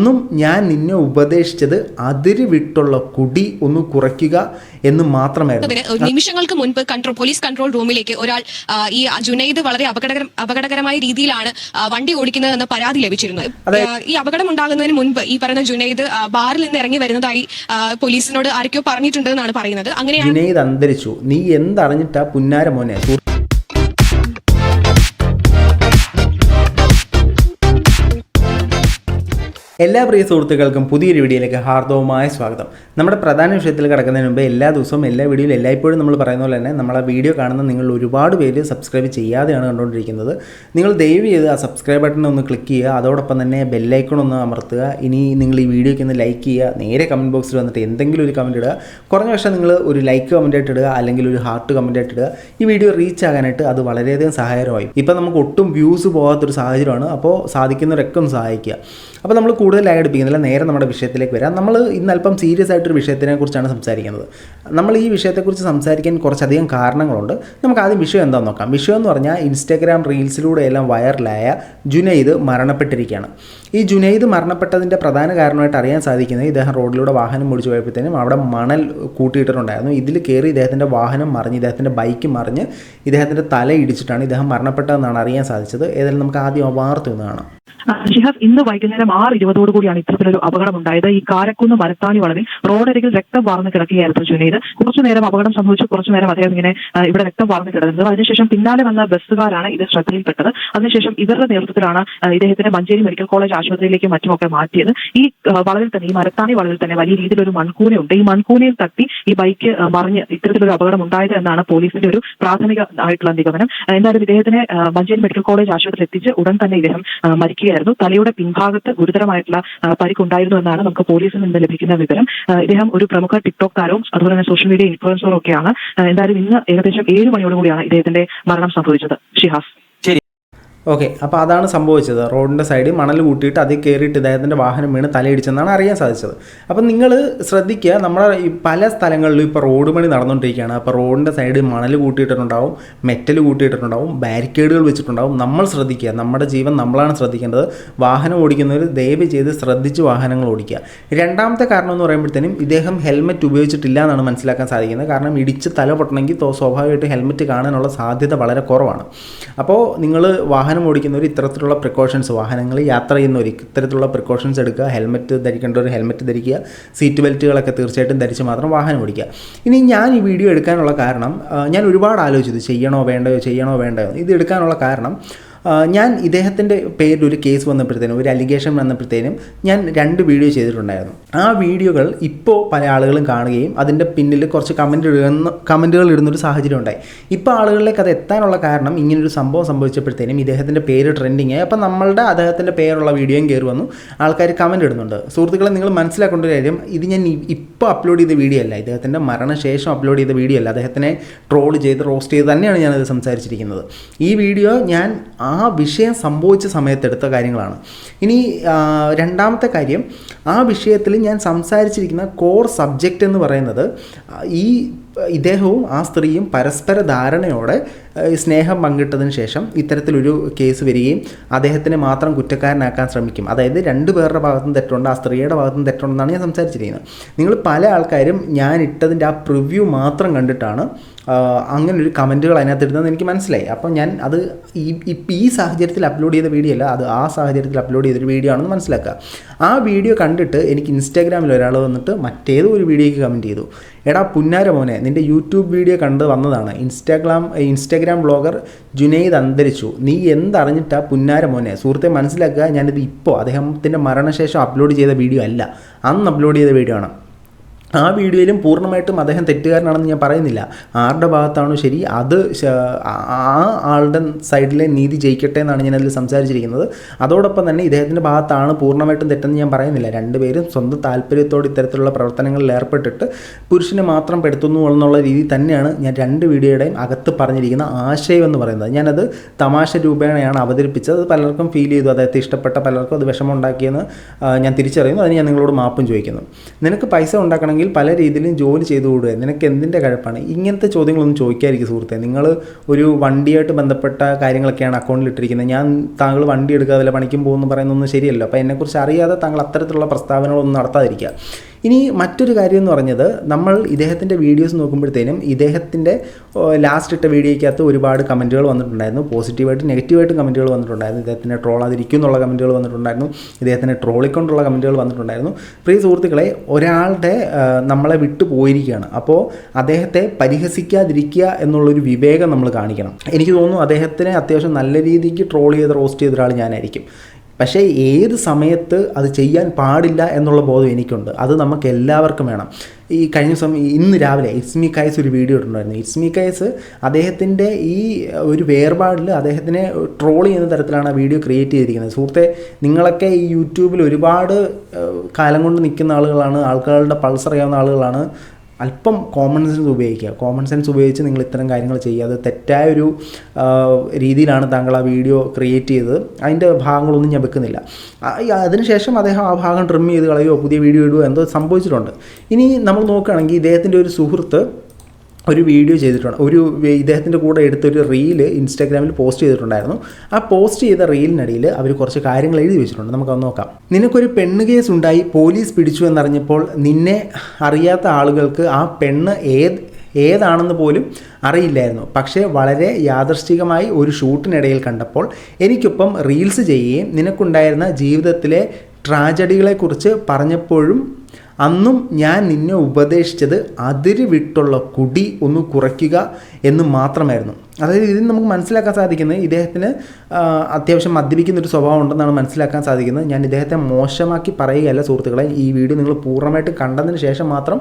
അന്നും ഞാൻ നിന്നെ ഉപദേശിച്ചത് അതിര് വിട്ടുള്ള കുടി ഒന്ന് കുറയ്ക്കുക എന്ന് മാത്രമായിരുന്നു. നിമിഷങ്ങൾക്ക് മുൻപ് കൺട്രോൾ പോലീസ് കൺട്രോൾ റൂമിലേക്ക് ഒരാൾ ഈ ജുനൈദ് വളരെ അപകടകര അപകടകരമായ രീതിയിലാണ് വണ്ടി ഓടിക്കുന്നതെന്ന് പരാതി ലഭിച്ചിരുന്നു. ഈ അപകടം ഉണ്ടാകുന്നതിന് മുൻപ് ഈ പറയുന്ന ജുനൈദ് ബാറിൽ നിന്ന് ഇറങ്ങി വരുന്നതായി പോലീസിനോട് ആരൊക്കെയോ പറഞ്ഞിട്ടുണ്ടെന്നാണ് പറയുന്നത്. അങ്ങനെ ജുനൈദ് അന്തരിച്ചു. നീ എന്തറിഞ്ഞിട്ടാ പുന്നാര മോനെ? എല്ലാ പ്രിയ സുഹൃത്തുക്കൾക്കും പുതിയൊരു വീഡിയോയിലേക്ക് ഹാർദവമായ സ്വാഗതം. നമ്മുടെ പ്രധാന വിഷയത്തിൽ കിടക്കുന്നതിന് മുമ്പ് എല്ലാ ദിവസവും എല്ലാ വീഡിയോയിലും എല്ലായ്പ്പോഴും നമ്മൾ പറയുന്ന പോലെ തന്നെ നമ്മളെ വീഡിയോ കാണുന്ന നിങ്ങൾ ഒരുപാട് പേര് സബ്സ്ക്രൈബ് ചെയ്യാതെയാണ് കണ്ടുകൊണ്ടിരിക്കുന്നത്. നിങ്ങൾ ദയവ് ചെയ്ത് ആ സബ്സ്ക്രൈബ് ബട്ടൺ ഒന്ന് ക്ലിക്ക് ചെയ്യുക അതോടൊപ്പം തന്നെ ബെല്ലൈക്കൺ ഒന്ന് അമർത്തുക. ഇനി നിങ്ങൾ ഈ വീഡിയോയ്ക്ക് ഒന്ന് ലൈക്ക് ചെയ്യുക നേരെ കമന്റ് ബോക്സിൽ വന്നിട്ട് എന്തെങ്കിലും ഒരു കമന്റ് ഇടുക. കുറഞ്ഞ പക്ഷേ നിങ്ങൾ ഒരു ലൈക്ക് കമന്റ് ആയിട്ട് ഇടുക അല്ലെങ്കിൽ ഒരു ഹാർട്ട് കമന്റ് ആയിട്ട് ഇടുക. ഈ വീഡിയോ റീച്ച് ആകാനായിട്ട് അത് വളരെയധികം സഹായകരമായി ഇപ്പം നമുക്ക് ഒട്ടും വ്യൂസ് പോകാത്തൊരു സാഹചര്യമാണ്. അപ്പോൾ സാധിക്കുന്നവരൊക്കെ ഒന്ന് സഹായിക്കുക. അപ്പോൾ നമ്മൾ കൂടുതൽ ലാഗ് എടുപ്പിക്കുന്നില്ല നേരെ നമ്മുടെ വിഷയത്തിലേക്ക് വരാം. നമ്മൾ ഇന്ന് അല്പം സീരിയസ് ആയിട്ടൊരു വിഷയത്തിനെ കുറിച്ചാണ് സംസാരിക്കുന്നത്. നമ്മൾ ഈ വിഷയത്തെക്കുറിച്ച് സംസാരിക്കാൻ കുറച്ചധികം കാരണങ്ങളുണ്ട്. നമുക്ക് ആദ്യം വിഷയം എന്താണെന്ന് നോക്കാം. വിഷയം എന്ന് പറഞ്ഞാൽ ഇൻസ്റ്റാഗ്രാം റീൽസിലൂടെ എല്ലാം വൈറലായ ജുനൈദ് മരണപ്പെട്ടിരിക്കുകയാണ്. ഈ ജുനൈദ് മരണപ്പെട്ടതിന്റെ പ്രധാന കാരണമായിട്ട് അറിയാൻ സാധിക്കുന്നത് ഇദ്ദേഹം റോഡിലൂടെ വാഹനം ഓടിച്ചു പോയപ്പോഴത്തേനും അവിടെ മണൽ കൂട്ടിയിട്ടിട്ടുണ്ടായിരുന്നു. ഇതിൽ കയറി ഇദ്ദേഹത്തിന്റെ വാഹനം മറിഞ്ഞ് ഇദ്ദേഹത്തിന്റെ ബൈക്ക് മറിഞ്ഞ് ഇദ്ദേഹത്തിന്റെ തല ഇടിച്ചിട്ടാണ് ഇദ്ദേഹം മരണപ്പെട്ടതെന്നാണ് അറിയാൻ സാധിച്ചത്. ഏതായാലും നമുക്ക് ആദ്യം വാർത്ത ഒന്ന് കാണാം. ഷിഹാബ് ഇന്ന് വൈകുന്നേരം ആറ് ഇരുപതോടു കൂടിയാണ് ഇത്തരത്തിലൊരു അപകടം ഉണ്ടായത് ഈ കാരക്കുന്ന് മരത്താണി വളവിൽ റോഡരികിൽ രക്തം വാർന്ന് കിടക്കുകയായിരുന്നു ജുനൈദ്. കുറച്ചു നേരം അപകടം സംഭവിച്ചു. കുറച്ചു നേരം അദ്ദേഹം ഇങ്ങനെ ഇവിടെ രക്തം വാർന്ന് കിടന്നത് അതിനുശേഷം പിന്നാലെ വന്ന ബസ്സുകാരാണ് ഇത് ശ്രദ്ധയിൽപ്പെട്ടത്. അതിനുശേഷം ഇവരുടെ നേതൃത്വത്തിലാണ് ഇദ്ദേഹത്തിന് മഞ്ചേരി മെഡിക്കൽ കോളേജ് ആശുപത്രിയിലേക്ക് മറ്റുമൊക്കെ മാറ്റിയത്. ഈ വളവിൽ തന്നെ ഈ മരത്താണി വളവിൽ തന്നെ വലിയ രീതിയിലൊരു മൺകൂനയുണ്ട്. ഈ മൺകൂനയിൽ തട്ടി ഈ ബൈക്ക് മറിഞ്ഞ് ഇത്തരത്തിലൊരു അപകടം ഉണ്ടായത് എന്നാണ് പോലീസിന്റെ ഒരു പ്രാഥമിക ആയിട്ടുള്ള നിഗമനം. എന്തായാലും ഇദ്ദേഹത്തിനെ മഞ്ചേരി മെഡിക്കൽ കോളേജ് ആശുപത്രിയിൽ എത്തിച്ച് ഉടൻ തന്നെ ഇദ്ദേഹം മരിക്കുകയായിരുന്നു. തലയുടെ പിൻഭാഗത്ത് ഗുരുതരമായിട്ടുള്ള പരിക്കുണ്ടായിരുന്നു എന്നാണ് നമുക്ക് പോലീസിൽ നിന്ന് ലഭിക്കുന്ന വിവരം. ഇദ്ദേഹം ഒരു പ്രമുഖ ടിക്ടോക്ക് താരവും അതുപോലെ തന്നെ സോഷ്യൽ മീഡിയ ഇൻഫ്ലുവൻസറും ഒക്കെയാണ്. എന്തായാലും ഇന്ന് ഏകദേശം ഏഴ് മണിയോടുകൂടിയാണ് ഇദ്ദേഹത്തിന്റെ മരണം സംഭവിച്ചത്. ഷിഹാസ്. ഓക്കെ അപ്പോൾ അതാണ് സംഭവിച്ചത്. റോഡിന്റെ സൈഡിൽ മണൽ കൂട്ടിയിട്ട് അതിൽ കയറിയിട്ട് ഇദ്ദേഹത്തിന്റെ വാഹനം വീണ് തലയിടിച്ചെന്നാണ് അറിയാൻ സാധിച്ചത്. അപ്പം നിങ്ങൾ ശ്രദ്ധിക്കുക നമ്മുടെ ഈ പല സ്ഥലങ്ങളിലും ഇപ്പോൾ റോഡ് പണി നടന്നുകൊണ്ടിരിക്കുകയാണ് അപ്പോൾ റോഡിന്റെ സൈഡിൽ മണൽ കൂട്ടിയിട്ടുണ്ടാവും മെറ്റൽ കൂട്ടിയിട്ടുണ്ടാവും ബാരിക്കേഡുകൾ വെച്ചിട്ടുണ്ടാവും. നമ്മൾ ശ്രദ്ധിക്കുക നമ്മുടെ ജീവൻ നമ്മളാണ് ശ്രദ്ധിക്കേണ്ടത്. വാഹനം ഓടിക്കുന്നവർ ദയവ് ചെയ്ത് ശ്രദ്ധിച്ച് വാഹനങ്ങൾ ഓടിക്കുക. രണ്ടാമത്തെ കാരണം എന്ന് പറയുമ്പോഴത്തേനും ഇദ്ദേഹം ഹെൽമെറ്റ് ഉപയോഗിച്ചിട്ടില്ല എന്നാണ് മനസ്സിലാക്കാൻ സാധിക്കുന്നത്. കാരണം ഇടിച്ച് തല പൊട്ടണമെങ്കിൽ സ്വാഭാവികമായിട്ടും ഹെൽമെറ്റ് കാണാനുള്ള സാധ്യത വളരെ കുറവാണ്. അപ്പോൾ നിങ്ങൾ വാഹനം ഓടിക്കുന്നവർ ഇത്തരത്തിലുള്ള പ്രിക്കോഷൻസ് വാഹനങ്ങൾ യാത്ര ചെയ്യുന്നവർ ഇത്തരത്തിലുള്ള പ്രിക്കോഷൻസ് എടുക്കുക ഹെൽമെറ്റ് ധരിക്കേണ്ടവർ ഹെൽമെറ്റ് ധരിക്കുക സീറ്റ് ബെൽറ്റുകളൊക്കെ തീർച്ചയായിട്ടും ധരിച്ച് മാത്രം വാഹനം ഓടിക്കുക. ഇനി ഞാൻ ഈ വീഡിയോ എടുക്കാനുള്ള കാരണം ഞാൻ ഒരുപാട് ആലോചിച്ചത് ചെയ്യണോ വേണ്ടയോ ചെയ്യണോ വേണ്ടയോ. ഇത് എടുക്കാനുള്ള കാരണം ഞാൻ ഇദ്ദേഹത്തിന്റെ പേരിൽ ഒരു കേസ് വന്നപ്പോഴത്തേനും ഒരു അലിഗേഷൻ വന്നപ്പോഴത്തേനും ഞാൻ രണ്ട് വീഡിയോ ചെയ്തിട്ടുണ്ടായിരുന്നു. ആ വീഡിയോകൾ ഇപ്പോൾ പല ആളുകളും കാണുകയും അതിന്റെ പിന്നിൽ കുറച്ച് കമന്റ് ഇടുന്ന കമന്റുകൾ ഇടുന്നൊരു സാഹചര്യം ഉണ്ടായി. ഇപ്പോൾ ആളുകളിലേക്ക് അത് എത്താനുള്ള കാരണം ഇങ്ങനൊരു സംഭവം സംഭവിച്ചപ്പോഴത്തേനും ഇദ്ദേഹത്തിന്റെ പേര് ട്രെൻഡിങ് ആയി. അപ്പോൾ നമ്മളുടെ അദ്ദേഹത്തിന്റെ പേരുള്ള വീഡിയോയും കയറി വന്നു. ആൾക്കാർ കമന്റ് ഇടുന്നുണ്ട്. സുഹൃത്തുക്കളെ നിങ്ങൾ മനസ്സിലാക്കേണ്ട ഒരു കാര്യം ഇത് ഞാൻ ഇപ്പോൾ അപ്ലോഡ് ചെയ്ത വീഡിയോ അല്ല. ഇദ്ദേഹത്തിന്റെ മരണശേഷം അപ്ലോഡ് ചെയ്ത വീഡിയോ അല്ല. അദ്ദേഹത്തിനെ ട്രോൾ ചെയ്ത് റോസ്റ്റ് ചെയ്ത് തന്നെയാണ് ഞാനത് സംസാരിച്ചിരിക്കുന്നത്. ഈ വീഡിയോ ഞാൻ വിഷയം സംഭവിച്ച സമയത്തെടുത്ത കാര്യങ്ങളാണ്. ഇനി ആ, രണ്ടാമത്തെ കാര്യം ആ വിഷയത്തിൽ ഞാൻ സംസാരിച്ചിരിക്കുന്ന കോർ സബ്ജക്റ്റ് എന്ന് പറയുന്നത് ഈ ഇദ്ദേഹവും ആ സ്ത്രീയും പരസ്പര ധാരണയോടെ ആ, സ്നേഹം പങ്കിട്ടതിന് ശേഷം ഇത്തരത്തിലൊരു കേസ് വരികയും അദ്ദേഹത്തിനെ മാത്രം കുറ്റക്കാരനാക്കാൻ ശ്രമിക്കും. അതായത് രണ്ട് പേരുടെ ഭാഗത്തും തെറ്റുണ്ട് ആ സ്ത്രീയുടെ ഭാഗത്തും തെറ്റുണ്ടെന്നാണ് ഞാൻ സംസാരിച്ചിരിക്കുന്നത്. നിങ്ങൾ പല ആൾക്കാരും ഞാൻ ഇട്ടതിന്റെ ആ പ്രിവ്യൂ മാത്രം കണ്ടിട്ടാണ് അങ്ങനൊരു കമന്റുകൾ അതിനകത്ത് ഇടുന്നത് എനിക്ക് മനസ്സിലായി. അപ്പോൾ ഞാൻ അത് ഈ ഈ സാഹചര്യത്തിൽ അപ്ലോഡ് ചെയ്ത വീഡിയോ അല്ല അത് ആ സാഹചര്യത്തിൽ അപ്ലോഡ് ചെയ്തൊരു വീഡിയോ ആണെന്ന് മനസ്സിലാക്കുക. ആ വീഡിയോ കണ്ടിട്ട് എനിക്ക് ഇൻസ്റ്റാഗ്രാമിൽ ഒരാൾ വന്നിട്ട് മറ്റേതോ ഒരു വീഡിയോയ്ക്ക് കമന്റ് ചെയ്തു. എടാ പുന്നാര മോനെ നിന്റെ യൂട്യൂബ് വീഡിയോ കണ്ട് വന്നതാണ്. ഇൻസ്റ്റാഗ്രാം ഇൻസ്റ്റാഗ്രാം ബ്ലോഗർ ജുനൈദ് അന്തരിച്ചു. നീ എന്തറിഞ്ഞിട്ടാ പുന്നാര മോനെ? സുഹൃത്തെ മനസ്സിലാക്കുക ഞാനിത് ഇപ്പോൾ അദ്ദേഹത്തിന്റെ മരണശേഷം അപ്ലോഡ് ചെയ്ത വീഡിയോ അല്ല. അന്ന് അപ്ലോഡ് ചെയ്ത വീഡിയോ ആണ്. ആ വീഡിയോയിലും പൂർണമായിട്ടും അദ്ദേഹം തെറ്റുകാരനാണെന്ന് ഞാൻ പറയുന്നില്ല. ആരുടെ ഭാഗത്താണോ ശരി അത് ആ- ആളുടെ സൈഡിലെ നീതി ജയിക്കട്ടെ എന്നാണ് ഞാൻ അതിൽ സംസാരിച്ചിരിക്കുന്നത്. അതോടൊപ്പം തന്നെ ഇദ്ദേഹത്തിന്റെ ഭാഗത്താണ് പൂർണമായിട്ടും തെറ്റെന്ന് ഞാൻ പറയുന്നില്ല. രണ്ടുപേരും സ്വന്തം താല്പര്യത്തോട് ഇത്തരത്തിലുള്ള പ്രവർത്തനങ്ങളിൽ ഏർപ്പെട്ടിട്ട് പുരുഷനെ മാത്രം പെടുത്തുന്നു എന്നുള്ള രീതി തന്നെയാണ് ഞാൻ രണ്ട് വീഡിയോയുടെയും അകത്ത് പറഞ്ഞിരിക്കുന്ന ആശയം എന്ന് പറയുന്നത്. ഞാനത് തമാശ രൂപേണയാണ് അവതരിപ്പിച്ചത്. അത് പലർക്കും ഫീൽ ചെയ്തു. അദ്ദേഹത്തെ ഇഷ്ടപ്പെട്ട പലർക്കും അത് വിഷമം ഉണ്ടാക്കിയെന്ന് ഞാൻ തിരിച്ചറിയുന്നു. അതിന് ഞാൻ നിങ്ങളോട് മാപ്പും ചോദിക്കുന്നു. നിനക്ക് പൈസ ഉണ്ടാക്കണമെങ്കിൽ വേണമെങ്കിൽ പല രീതിയിലും ജോലി ചെയ്തു കൂടുക. നിനക്ക് എന്തിന്റെ കഴപ്പാണ്? ഇങ്ങനത്തെ ചോദ്യങ്ങളൊന്നും ചോദിക്കാതിരിക്കും സുഹൃത്തെ. നിങ്ങൾ ഒരു വണ്ടിയായിട്ട് ബന്ധപ്പെട്ട കാര്യങ്ങളൊക്കെയാണ് അക്കൗണ്ടിൽ ഇട്ടിരിക്കുന്നത്. ഞാൻ താങ്കൾ വണ്ടി എടുക്കാതെ പണിക്കും പോകുമെന്ന് പറയുന്നൊന്നും ശരിയല്ലോ. അപ്പോൾ എന്നെക്കുറിച്ച് അറിയാതെ താങ്കൾ അത്തരത്തിലുള്ള പ്രസ്താവനകളൊന്നും നടത്താതിരിക്കുക. ഇനി മറ്റൊരു കാര്യം എന്ന് പറഞ്ഞത് നമ്മൾ ഇദ്ദേഹത്തിന്റെ വീഡിയോസ് നോക്കുമ്പോഴത്തേനും ഇദ്ദേഹത്തിന്റെ ലാസ്റ്റ് ഇട്ട വീഡിയോയ്ക്കകത്ത് ഒരുപാട് കമന്റുകൾ വന്നിട്ടുണ്ടായിരുന്നു. പോസിറ്റീവായിട്ട് നെഗറ്റീവായിട്ട് കമന്റുകൾ വന്നിട്ടുണ്ടായിരുന്നു. ഇദ്ദേഹത്തിനെ ട്രോളാതിരിക്കും എന്നുള്ള കമന്റുകൾ വന്നിട്ടുണ്ടായിരുന്നു. ഇദ്ദേഹത്തിനെ ട്രോളിക്കൊണ്ടുള്ള കമന്റുകൾ വന്നിട്ടുണ്ടായിരുന്നു. പ്രിയ സുഹൃത്തുക്കളെ ഒരാളുടെ നമ്മളെ വിട്ടു പോയിരിക്കുകയാണ്. അപ്പോൾ അദ്ദേഹത്തെ പരിഹസിക്കാതിരിക്കുക എന്നുള്ളൊരു വിവേകം നമ്മൾ കാണിക്കണം. എനിക്ക് തോന്നുന്നു അദ്ദേഹത്തിനെ അത്യാവശ്യം നല്ല രീതിക്ക് ട്രോൾ ചെയ്ത് റോസ്റ്റ് ചെയ്ത ഒരാൾ ഞാനായിരിക്കും. പക്ഷേ ഏത് സമയത്ത് അത് ചെയ്യാൻ പാടില്ല എന്നുള്ള ബോധം എനിക്കുണ്ട്. അത് നമുക്ക് എല്ലാവർക്കും വേണം. ഈ കഴിഞ്ഞ സമയം ഇന്ന് രാവിലെ ഇസ്മി കൈസ് ഒരു വീഡിയോ ഇട്ടിട്ടുണ്ടായിരുന്നു. ഇസ്മി കൈസ് അദ്ദേഹത്തിന്റെ ഈ ഒരു വേർപാടിൽ അദ്ദേഹത്തിനെ ട്രോൾ ചെയ്യുന്ന തരത്തിലാണ് ആ വീഡിയോ ക്രിയേറ്റ് ചെയ്തിരിക്കുന്നത്. സുഹൃത്തെ നിങ്ങളൊക്കെ ഈ യൂട്യൂബിൽ ഒരുപാട് കാലം കൊണ്ട് നിൽക്കുന്ന ആളുകളാണ് ആൾക്കാരുടെ പൾസ് അറിയാവുന്ന ആളുകളാണ്. അല്പം കോമൺ സെൻസ് ഉപയോഗിക്കുക. കോമൺ സെൻസ് ഉപയോഗിച്ച് നിങ്ങൾ ഇത്തരം കാര്യങ്ങൾ ചെയ്യുക. അത് തെറ്റായ ഒരു രീതിയിലാണ് താങ്കൾ ആ വീഡിയോ ക്രിയേറ്റ് ചെയ്തത്. അതിന്റെ ഭാഗങ്ങളൊന്നും ഞാൻ വെക്കുന്നില്ല. അതിനുശേഷം അദ്ദേഹം ആ ഭാഗം ട്രിം ചെയ്ത് കളയുകയോ പുതിയ വീഡിയോ ഇടുകയോ എന്തോ സംഭവിച്ചിട്ടുണ്ട്. ഇനി നമ്മൾ നോക്കുകയാണെങ്കിൽ ഇദ്ദേഹത്തിന്റെ ഒരു സുഹൃത്ത് ഒരു വീഡിയോ ചെയ്തിട്ടുണ്ട്. ഒരു ഇദ്ദേഹത്തിന്റെ കൂടെ എടുത്തൊരു റീൽ ഇൻസ്റ്റാഗ്രാമിൽ പോസ്റ്റ് ചെയ്തിട്ടുണ്ടായിരുന്നു. ആ പോസ്റ്റ് ചെയ്ത റീലിനടിയിൽ അവർ കുറച്ച് കാര്യങ്ങൾ എഴുതി വെച്ചിട്ടുണ്ട്. നമുക്കത് നോക്കാം. നിനക്കൊരു പെണ്ണ് കേസ് ഉണ്ടായി പോലീസ് പിടിച്ചു എന്നറിഞ്ഞപ്പോൾ നിന്നെ അറിയാത്ത ആളുകൾക്ക് ആ പെണ്ണ് ഏത് ഏതാണെന്ന് പോലും അറിയില്ലായിരുന്നു. പക്ഷേ വളരെ യാദർശികമായി ഒരു ഷൂട്ടിനിടയിൽ കണ്ടപ്പോൾ എനിക്കൊപ്പം റീൽസ് ചെയ്യുകയും നിനക്കുണ്ടായിരുന്ന ജീവിതത്തിലെ ട്രാജഡികളെക്കുറിച്ച് പറഞ്ഞപ്പോഴും അന്നും ഞാൻ നിന്നെ ഉപദേശിച്ചത് അതിര് വിട്ടുള്ള കുടി ഒന്ന് കുറയ്ക്കുക എന്ന് മാത്രമായിരുന്നു. അതായത് ഇതിൽ നമുക്ക് മനസ്സിലാക്കാൻ സാധിക്കുന്നത് ഇദ്ദേഹത്തിന് അത്യാവശ്യം മദ്യപിക്കുന്ന ഒരു സ്വഭാവം ഉണ്ടെന്നാണ് മനസ്സിലാക്കാൻ സാധിക്കുന്നത്. ഞാൻ ഇദ്ദേഹത്തെ മോശമാക്കി പറയുകയല്ല സുഹൃത്തുക്കളെ. ഈ വീഡിയോ നിങ്ങൾ പൂർണമായിട്ട് കണ്ടതിന് ശേഷം മാത്രം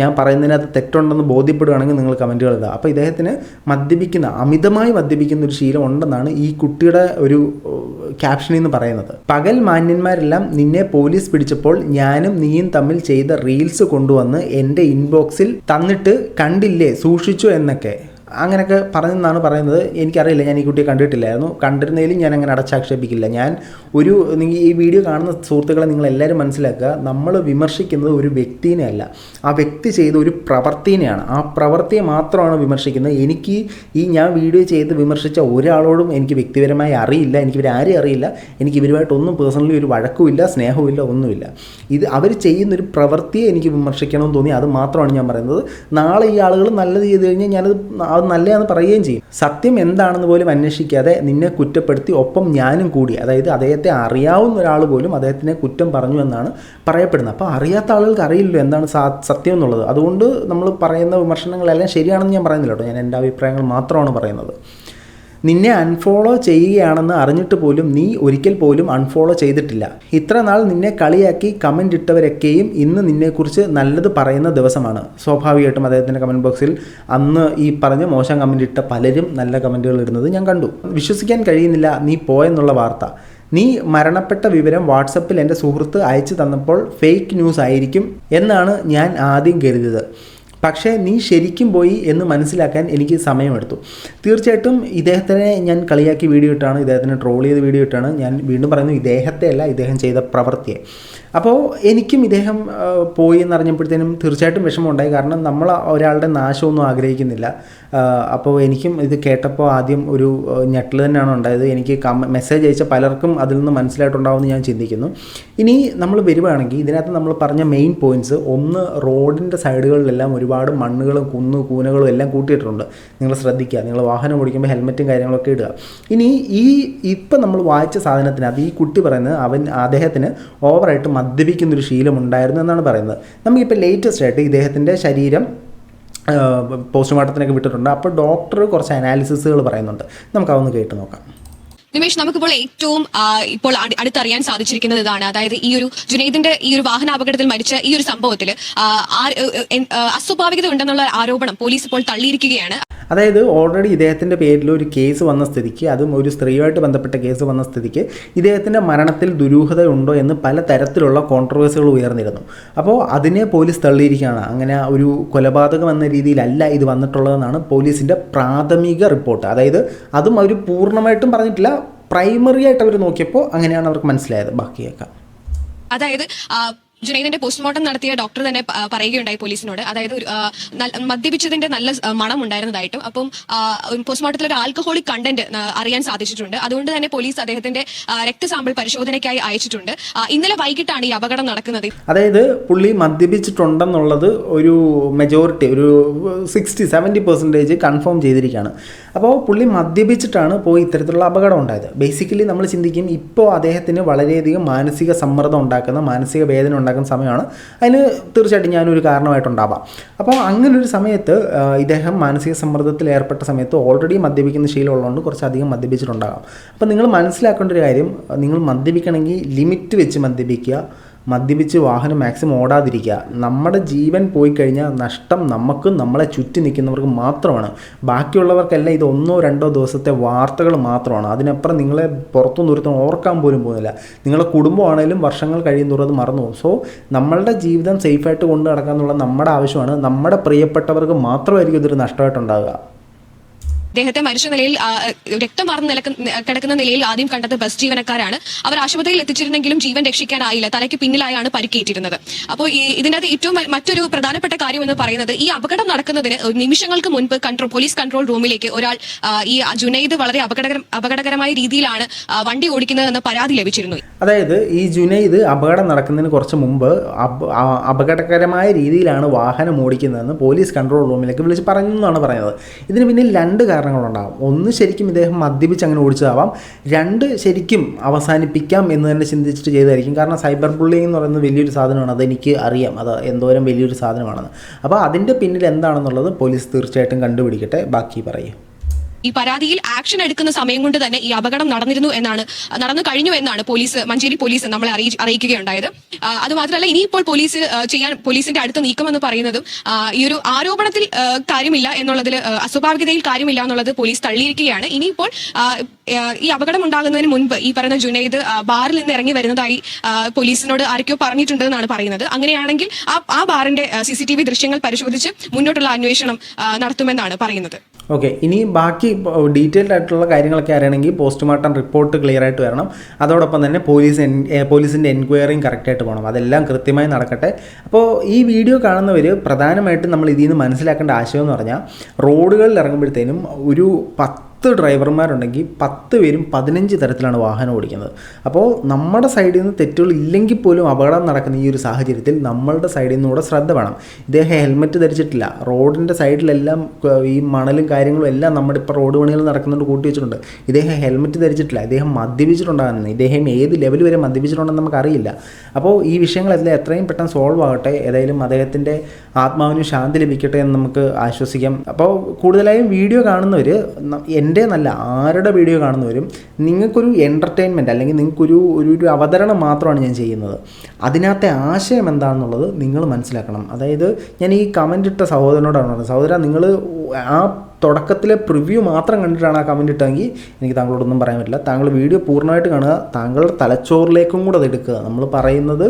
ഞാൻ പറയുന്നതിനകത്ത് തെറ്റുണ്ടെന്ന് ബോധ്യപ്പെടുകയാണെങ്കിൽ നിങ്ങൾ കമന്റുകൾ ഇടുക. അപ്പോൾ ഇദ്ദേഹത്തിന് മദ്യപിക്കുന്ന അമിതമായി മദ്യപിക്കുന്ന ഒരു ശീലം ഉണ്ടെന്നാണ് ഈ കുട്ടിയുടെ ഒരു ക്യാപ്ഷനിൽ നിന്ന് പറയുന്നത്. പകൽ മാന്യന്മാരെല്ലാം നിന്നെ പോലീസ് പിടിച്ചപ്പോൾ ഞാനും നീയും തമ്മിൽ ചെയ്ത റീൽസ് കൊണ്ടുവന്ന് എന്റെ ഇൻബോക്സിൽ തന്നിട്ട് കണ്ടില്ലേ സൂക്ഷിച്ചു എന്നൊക്കെ. അങ്ങനെയൊക്കെ പറഞ്ഞെന്നാണ് പറയുന്നത്. എനിക്കറിയില്ല ഞാൻ ഈ കുട്ടിയെ കണ്ടിട്ടില്ലായിരുന്നു. കണ്ടിരുന്നതിലും ഞാൻ അങ്ങനെ അടച്ചാക്ഷേപിക്കില്ല. ഞാൻ ഒരു ഈ വീഡിയോ കാണുന്ന സുഹൃത്തുക്കളെ നിങ്ങൾ എല്ലാവരും മനസ്സിലാക്കുക നമ്മൾ വിമർശിക്കുന്നത് ഒരു വ്യക്തിനെ അല്ല. ആ വ്യക്തി ചെയ്ത ഒരു പ്രവൃത്തിനെയാണ് ആ പ്രവൃത്തിയെ മാത്രമാണ് വിമർശിക്കുന്നത്. എനിക്ക് ഈ ഞാൻ വീഡിയോ ചെയ്ത് വിമർശിച്ച ഒരാളോടും എനിക്ക് വ്യക്തിപരമായി അറിയില്ല. എനിക്ക് ആരെയും അറിയില്ല. എനിക്ക് ഇവരുമായിട്ടൊന്നും പേഴ്സണലി ഒരു വഴക്കുമില്ല സ്നേഹവുമില്ല ഒന്നുമില്ല. ഇത് അവർ ചെയ്യുന്നൊരു പ്രവൃത്തിയെ എനിക്ക് വിമർശിക്കണമെന്ന് തോന്നി. അത് മാത്രമാണ് ഞാൻ പറയുന്നത്. നാളെ ഈ ആളുകൾ നല്ലത് ചെയ്ത് കഴിഞ്ഞാൽ ഞാനത് അത് നല്ലതെന്ന് പറയുകയും ചെയ്യും. സത്യം എന്താണെന്ന് പോലും അന്വേഷിക്കാതെ നിന്നെ കുറ്റപ്പെടുത്തി ഒപ്പം ഞാനും കൂടി അതായത് അദ്ദേഹത്തെ അറിയാവുന്ന ഒരാൾ പോലും അദ്ദേഹത്തിനെ കുറ്റം പറഞ്ഞു എന്നാണ് പറയപ്പെടുന്നത്. അപ്പോൾ അറിയാത്ത ആളുകൾക്ക് അറിയില്ലല്ലോ എന്താണ് സത്യം എന്നുള്ളത്. അതുകൊണ്ട് നമ്മൾ പറയുന്ന വിമർശനങ്ങളെല്ലാം ശരിയാണെന്ന് ഞാൻ പറയുന്നില്ല കേട്ടോ. ഞാൻ എന്റെ അഭിപ്രായങ്ങൾ മാത്രമാണ് പറയുന്നത്. നിന്നെ അൺഫോളോ ചെയ്യുകയാണെന്ന് അറിഞ്ഞിട്ട് പോലും നീ ഒരിക്കൽ പോലും അൺഫോളോ ചെയ്തിട്ടില്ല. ഇത്ര നാൾ നിന്നെ കളിയാക്കി കമന്റ് ഇട്ടവരൊക്കെയും ഇന്ന് നിന്നെക്കുറിച്ച് നല്ലത് പറയുന്ന ദിവസമാണ്. സ്വാഭാവികമായിട്ടും അദ്ദേഹത്തിന്റെ കമന്റ് ബോക്സിൽ അന്ന് ഈ പറഞ്ഞ മോശം കമന്റ് ഇട്ട പലരും നല്ല കമന്റുകൾ ഇടുന്നത് ഞാൻ കണ്ടു. വിശ്വസിക്കാൻ കഴിയുന്നില്ല നീ പോയെന്നുള്ള വാർത്ത. നീ മരണപ്പെട്ട വിവരം വാട്സപ്പിൽ എന്റെ സുഹൃത്ത് അയച്ചു തന്നപ്പോൾ ഫേക്ക് ന്യൂസ് ആയിരിക്കും എന്നാണ് ഞാൻ ആദ്യം കരുതിയത്. പക്ഷേ നീ ശരിക്കും പോയി എന്ന് മനസ്സിലാക്കാൻ എനിക്ക് സമയമെടുത്തു. തീർച്ചയായിട്ടും ഇദ്ദേഹത്തിനെ ഞാൻ കളിയാക്കി വീഡിയോ ഇട്ടാണ് ഇദ്ദേഹത്തിനെ ട്രോൾ ചെയ്ത വീഡിയോ ഇട്ടാണ്. ഞാൻ വീണ്ടും പറയുന്നു ഇദ്ദേഹത്തെ അല്ല ഇദ്ദേഹം ചെയ്ത പ്രവൃത്തിയെ. അപ്പോൾ എനിക്കും ഇദ്ദേഹം പോയി എന്ന് എന്നറിഞ്ഞപ്പോഴത്തേനും തീർച്ചയായിട്ടും വിഷമമുണ്ടായി. കാരണം നമ്മൾ ഒരാളുടെ നാശമൊന്നും ആഗ്രഹിക്കുന്നില്ല. അപ്പോൾ എനിക്കും ഇത് കേട്ടപ്പോൾ ആദ്യം ഒരു ഞെട്ടൽ തന്നെയാണ് ഉണ്ടായത്. എനിക്ക് കമ മെസ്സേജ് അയച്ച പലർക്കും അതിൽ നിന്ന് മനസ്സിലായിട്ടുണ്ടാവുമെന്ന് ഞാൻ ചിന്തിക്കുന്നു. ഇനി നമ്മൾ വരുവാണെങ്കിൽ ഇതിനകത്ത് നമ്മൾ പറഞ്ഞ മെയിൻ പോയിന്റ്സ് ഒന്ന് റോഡിന്റെ സൈഡുകളിലെല്ലാം ഒരുപാട് മണ്ണുകളും കുന്നു കൂനകളും എല്ലാം കൂട്ടിയിട്ടുണ്ട്. നിങ്ങൾ ശ്രദ്ധിക്കുക. നിങ്ങൾ വാഹനം ഓടിക്കുമ്പോൾ ഹെൽമെറ്റും കാര്യങ്ങളൊക്കെ ഇടുക. ഇനി ഈ ഇപ്പം നമ്മൾ വായിച്ച സാധനത്തിനകത്ത് ഈ കുട്ടി പറയുന്നത് അവൻ അദ്ദേഹത്തിന് ഓവറായിട്ട് മദ്യപിക്കുന്നൊരു ശീലം ഉണ്ടായിരുന്നു എന്നാണ് പറയുന്നത്. നമുക്കിപ്പോൾ ലേറ്റസ്റ്റ് ആയിട്ട് ഇദ്ദേഹത്തിന്റെ ശരീരം പോസ്റ്റ്മോർട്ടത്തിനൊക്കെ വിട്ടിട്ടുണ്ട്. അപ്പോൾ ഡോക്ടർ കുറച്ച് അനാലിസിസുകൾ പറയുന്നുണ്ട്. നമുക്കതൊന്ന് കേട്ട് നോക്കാം. നിമേഷ് നമുക്കിപ്പോൾ ഏറ്റവും ഇപ്പോൾ അടി- അടുത്തറിയാൻ സാധിച്ചിരിക്കുന്നത് ഇതാണ്. അതായത് ഈ ഒരു ജുനൈദിന്റെ ഈ ഒരു വാഹനാപകടത്തിൽ മരിച്ച ഈ ഒരു സംഭവത്തിൽ അസ്വാഭാവികത ഉണ്ടെന്നുള്ള ആരോപണം പോലീസ് ഇപ്പോൾ തള്ളിയിരിക്കുകയാണ്. അതായത് ഓൾറെഡി ഇദ്ദേഹത്തിന്റെ പേരിൽ ഒരു കേസ് വന്ന സ്ഥിതിക്ക് അതും ഒരു സ്ത്രീയുമായിട്ട് ബന്ധപ്പെട്ട കേസ് വന്ന സ്ഥിതിക്ക് ഇദ്ദേഹത്തിന്റെ മരണത്തിൽ ദുരൂഹതയുണ്ടോ എന്ന് പല തരത്തിലുള്ള കോൺട്രവേഴ്സികൾ ഉയർന്നിരുന്നു. അപ്പോൾ അതിനെ പോലീസ് തള്ളിയിരിക്കുകയാണ്. അങ്ങനെ ഒരു കൊലപാതകം എന്ന രീതിയിലല്ല ഇത് വന്നിട്ടുള്ളതെന്നാണ് പോലീസിന്റെ പ്രാഥമിക റിപ്പോർട്ട് അതായത് അതും അവർ പൂർണമായിട്ടും പറഞ്ഞിട്ടില്ല. പ്രൈമറി ആയിട്ട് അവർ നോക്കിയപ്പോൾ അങ്ങനെയാണ് അവർക്ക് മനസ്സിലായത്. ബാക്കിയൊക്കെ. അതായത് ജുനൈദിന്റെ പോസ്റ്റ്മോർട്ടം നടത്തിയ ഡോക്ടർ തന്നെ പറയുകയുണ്ടായി പോലീസിനോട്. അതായത് മദ്യപിച്ചതിന്റെ നല്ല മണം ഉണ്ടായിരുന്നതായിട്ടും അപ്പം പോസ്റ്റ്മോർട്ടത്തിൽ ഒരു ആൽക്കഹോളിക് കണ്ടന്റ് അറിയാൻ സാധിച്ചിട്ടുണ്ട്. അതുകൊണ്ട് തന്നെ പോലീസ് അദ്ദേഹത്തിന്റെ രക്ത രക്തസാമ്പിൾ പരിശോധനയ്ക്കായി അയച്ചിട്ടുണ്ട്. ഇന്നലെ വൈകിട്ടാണ് ഈ അപകടം നടക്കുന്നത്. അതായത് പുള്ളി മദ്യപിച്ചിട്ടുണ്ടെന്നുള്ളത് ഒരു മെജോറിറ്റി ഒരു സിക്സ്റ്റി സെവന്റി പെർസെന്റേജ് കൺഫേം ചെയ്തിരിക്കുകയാണ്. അപ്പോൾ പുള്ളി മദ്യപിച്ചിട്ടാണ് പോയി ഇത്തരത്തിലുള്ള അപകടം ഉണ്ടായത്. ബേസിക്കലി നമ്മൾ ചിന്തിക്കും ഇപ്പോൾ അദ്ദേഹത്തിന് വളരെയധികം മാനസിക സമ്മർദ്ദം ഉണ്ടാക്കുന്ന മാനസിക വേദന ഉണ്ടാക്കുന്ന സമയമാണ്. അതിന് തീർച്ചയായിട്ടും ഞാനൊരു കാരണമായിട്ടുണ്ടാവാം. അപ്പോൾ അങ്ങനെ ഒരു സമയത്ത് ഇദ്ദേഹം മാനസിക സമ്മർദ്ദത്തിൽ ഏർപ്പെട്ട സമയത്ത് ഓൾറെഡി മദ്യപിക്കുന്ന ശീലമുള്ളതുകൊണ്ട് കുറച്ചധികം മദ്യപിച്ചിട്ടുണ്ടാകാം. അപ്പോൾ നിങ്ങൾ മനസ്സിലാക്കേണ്ട ഒരു കാര്യം നിങ്ങൾ മദ്യപിക്കണമെങ്കിൽ ലിമിറ്റ് വെച്ച് മദ്യപിക്കുക. മദ്യപിച്ച് വാഹനം മാക്സിമം ഓടാതിരിക്കുക. നമ്മുടെ ജീവൻ പോയി കഴിഞ്ഞാൽ നഷ്ടം നമുക്കും നമ്മളെ ചുറ്റി നിൽക്കുന്നവർക്കും മാത്രമാണ്. ബാക്കിയുള്ളവർക്കെല്ലാം ഇത് ഒന്നോ രണ്ടോ ദിവസത്തെ വാർത്തകൾ മാത്രമാണ്. അതിനപ്പുറം നിങ്ങളെ പുറത്തുനിന്ന് ഒരുത്തും ഓർക്കാൻ പോലും പോകുന്നില്ല. നിങ്ങളുടെ കുടുംബമാണേലും വർഷങ്ങൾ കഴിയുന്നതോറും അത് മറന്നു സോ നമ്മളുടെ ജീവിതം സേഫായിട്ട് കൊണ്ടു നടക്കുക എന്നുള്ള നമ്മുടെ ആവശ്യമാണ്. നമ്മുടെ പ്രിയപ്പെട്ടവർക്ക് മാത്രമായിരിക്കും ഇതൊരു നഷ്ടമായിട്ടുണ്ടാകുക അദ്ദേഹത്തെ മരിച്ച നിലയിൽ രക്തം വാർന്ന് കിടക്കുന്ന നിലയിൽ ആദ്യം കണ്ടത് ബസ് ജീവനക്കാരാണ്. അവർ ആശുപത്രിയിൽ എത്തിച്ചിരുന്നെങ്കിലും ജീവൻ രക്ഷിക്കാനായില്ല തലയ്ക്ക് പിന്നിലായാണ് പരിക്കേറ്റിരുന്നത്. അപ്പോൾ ഇതിനകത്ത് ഏറ്റവും മറ്റൊരു പ്രധാനപ്പെട്ട കാര്യം എന്ന് പറയുന്നത് ഈ അപകടം നടക്കുന്നതിന് നിമിഷങ്ങൾക്ക് മുൻപ് കൺട്രോൾ പോലീസ് കൺട്രോൾ റൂമിലേക്ക് ഒരാൾ ഈ ജുനൈദ് വളരെ അപകടകരം അപകടകരമായ രീതിയിലാണ് വണ്ടി ഓടിക്കുന്നതെന്ന് പരാതി ലഭിച്ചിരുന്നു. അതായത് ഈ ജുനൈദ് അപകടം നടക്കുന്നതിന് കുറച്ച് മുമ്പ് അപകടകരമായ രീതിയിലാണ് വാഹനം ഓടിക്കുന്നതെന്ന് പോലീസ് കൺട്രോൾ റൂമിലേക്ക് വിളിച്ച് പറഞ്ഞു എന്നാണ് പറയുന്നത്. ഇതിന് പിന്നിൽ രണ്ട് കാരണങ്ങളുണ്ടാകും ഒന്ന് ശരിക്കും ഇദ്ദേഹം മദ്യപിച്ച് അങ്ങനെ ഓടിച്ചതാവാം. രണ്ട് ശരിക്കും അവസാനിപ്പിക്കാം എന്ന് തന്നെ ചിന്തിച്ചിട്ട് ചെയ്തായിരിക്കും കാരണം സൈബർ ബുള്ളിങ് എന്ന് പറയുന്നത് വലിയൊരു സാധനമാണ്. അതെനിക്ക് അറിയാം. അത് എന്തോരം വലിയൊരു സാധനമാണെന്ന്. അപ്പോൾ അതിന്റെ പിന്നിൽ എന്താണെന്നുള്ളത് പോലീസ് തീർച്ചയായിട്ടും കണ്ടുപിടിക്കട്ടെ. ബാക്കി പറയും. ഈ പരാതിയിൽ ആക്ഷൻ എടുക്കുന്ന സമയം കൊണ്ട് തന്നെ ഈ അപകടം നടന്നിരുന്നു എന്നാണ് നടന്നു കഴിഞ്ഞു എന്നാണ് പോലീസ് മഞ്ചേരി പോലീസ് നമ്മളെ അറിയി അറിയിക്കുകയുണ്ടായത്. അത് മാത്രമല്ല ഇനിയിപ്പോൾ പോലീസ് ചെയ്യാൻ പോലീസിന്റെ അടുത്ത നീക്കമെന്ന് പറയുന്നതും ഈ ഒരു ആരോപണത്തിൽ കാര്യമില്ല എന്നുള്ളതിൽ അസ്വാഭാവികതയിൽ കാര്യമില്ല എന്നുള്ളത് പോലീസ് തള്ളിയിരിക്കുകയാണ്. ഇനിയിപ്പോൾ ഈ അപകടം ഉണ്ടാകുന്നതിന് മുൻപ് ഈ പറയുന്ന ജുനൈദ് ബാറിൽ നിന്ന് ഇറങ്ങി വരുന്നതായി പോലീസിനോട് ആരൊക്കെയോ പറഞ്ഞിട്ടുണ്ടെന്നാണ് പറയുന്നത്. അങ്ങനെയാണെങ്കിൽ ആ ആ ബാറിന്റെ സി ദൃശ്യങ്ങൾ പരിശോധിച്ച് മുന്നോട്ടുള്ള അന്വേഷണം നടത്തുമെന്നാണ് പറയുന്നത്. ഓക്കെ ഇനി ബാക്കി ഡീറ്റെയിൽഡ് ആയിട്ടുള്ള കാര്യങ്ങളൊക്കെ അറിയണമെങ്കിൽ പോസ്റ്റ്മോർട്ടം റിപ്പോർട്ട് ക്ലിയർ ആയിട്ട് വരണം. അതോടൊപ്പം തന്നെ പോലീസ് പോലീസിന്റെ എൻക്വയറിയും കറക്റ്റായിട്ട് പോകണം. അതെല്ലാം കൃത്യമായി നടക്കട്ടെ. അപ്പോൾ ഈ വീഡിയോ കാണുന്നവർ പ്രധാനമായിട്ടും നമ്മൾ ഇതിൽ നിന്ന് മനസ്സിലാക്കേണ്ട ആശയം എന്ന് പറഞ്ഞാൽ റോഡുകളിൽ ഇറങ്ങുമ്പോഴത്തേനും ഒരു പത്ത് പത്ത് ഡ്രൈവർമാരുണ്ടെങ്കിൽ പത്ത് പേരും പതിനഞ്ച് തരത്തിലാണ് വാഹനം ഓടിക്കുന്നത്. അപ്പോൾ നമ്മുടെ സൈഡിൽ നിന്ന് തെറ്റുകൾ ഇല്ലെങ്കിൽ പോലും അപകടം നടക്കുന്ന ഈ ഒരു സാഹചര്യത്തിൽ നമ്മളുടെ സൈഡിൽ നിന്നുകൂടെ ശ്രദ്ധ വേണം. ഇദ്ദേഹം ഹെൽമെറ്റ് ധരിച്ചിട്ടില്ല. റോഡിന്റെ സൈഡിലെല്ലാം ഈ മണലും കാര്യങ്ങളും എല്ലാം നമ്മുടെ ഇപ്പോൾ റോഡ് പണികൾ നടക്കുന്നുണ്ട് കൂട്ടി വെച്ചിട്ടുണ്ട്. ഇദ്ദേഹം ഹെൽമെറ്റ് ധരിച്ചിട്ടില്ല. ഇദ്ദേഹം മദ്യപിച്ചിട്ടുണ്ടാകുന്നത് ഇദ്ദേഹം ഏത് ലെവൽ വരെ മദ്യപിച്ചിട്ടുണ്ടെന്ന് നമുക്കറിയില്ല. അപ്പോൾ ഈ വിഷയങ്ങളെല്ലാം എത്രയും പെട്ടെന്ന് സോൾവ് ആകട്ടെ. ഏതായാലും അദ്ദേഹത്തിന്റെ ആത്മാവിന് ശാന്തി ലഭിക്കട്ടെ എന്ന് നമുക്ക് ആശ്വസിക്കാം. അപ്പോൾ കൂടുതലായും വീഡിയോ കാണുന്നവർ എന്റെ നല്ല ആരുടെ വീഡിയോ കാണുന്നവരും നിങ്ങൾക്കൊരു എന്റർടൈൻമെന്റ് അല്ലെങ്കിൽ നിങ്ങൾക്കൊരു ഒരു ഒരു അവതരണം മാത്രമാണ് ഞാൻ ചെയ്യുന്നത്. അതിനകത്തെ ആശയം എന്താണെന്നുള്ളത് നിങ്ങൾ മനസ്സിലാക്കണം. അതായത് ഞാൻ ഈ കമന്റ് ഇട്ട സഹോദരനോടാണ് പറഞ്ഞത്. സഹോദര നിങ്ങൾ ആ തുടക്കത്തിലെ പ്രിവ്യൂ മാത്രം കണ്ടിട്ടാണ് ആ കമന്റ് ഇട്ടെങ്കിൽ എനിക്ക് താങ്കളോടൊന്നും പറയാൻ പറ്റില്ല. താങ്കൾ വീഡിയോ പൂർണമായിട്ട് കാണുക. താങ്കളുടെ തലച്ചോറിലേക്കും കൂടെ അത് എടുക്കുക. നമ്മൾ പറയുന്നത്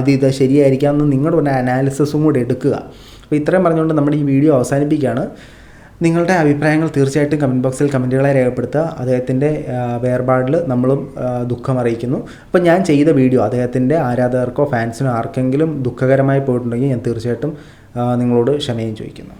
ഇത് ഇത് ശരിയായിരിക്കാം എന്ന് നിങ്ങളുടെ ഒരു അനാലിസിസും കൂടെ എടുക്കുക. അപ്പോൾ ഇത്രയും പറഞ്ഞുകൊണ്ട് നമ്മുടെ ഈ വീഡിയോ അവസാനിപ്പിക്കുകയാണ്. നിങ്ങളുടെ അഭിപ്രായങ്ങൾ തീർച്ചയായിട്ടും കമന്റ് ബോക്സിൽ കമന്റുകളെ രേഖപ്പെടുത്തുക. അദ്ദേഹത്തിന്റെ വേർപാടിൽ നമ്മളും ദുഃഖം അറിയിക്കുന്നു. അപ്പോൾ ഞാൻ ചെയ്ത വീഡിയോ അദ്ദേഹത്തിന്റെ ആരാധകർക്കോ ഫാൻസിനോ ആർക്കെങ്കിലും ദുഃഖകരമായി പോയിട്ടുണ്ടെങ്കിൽ ഞാൻ തീർച്ചയായിട്ടും നിങ്ങളോട് ക്ഷമയും ചോദിക്കുന്നു.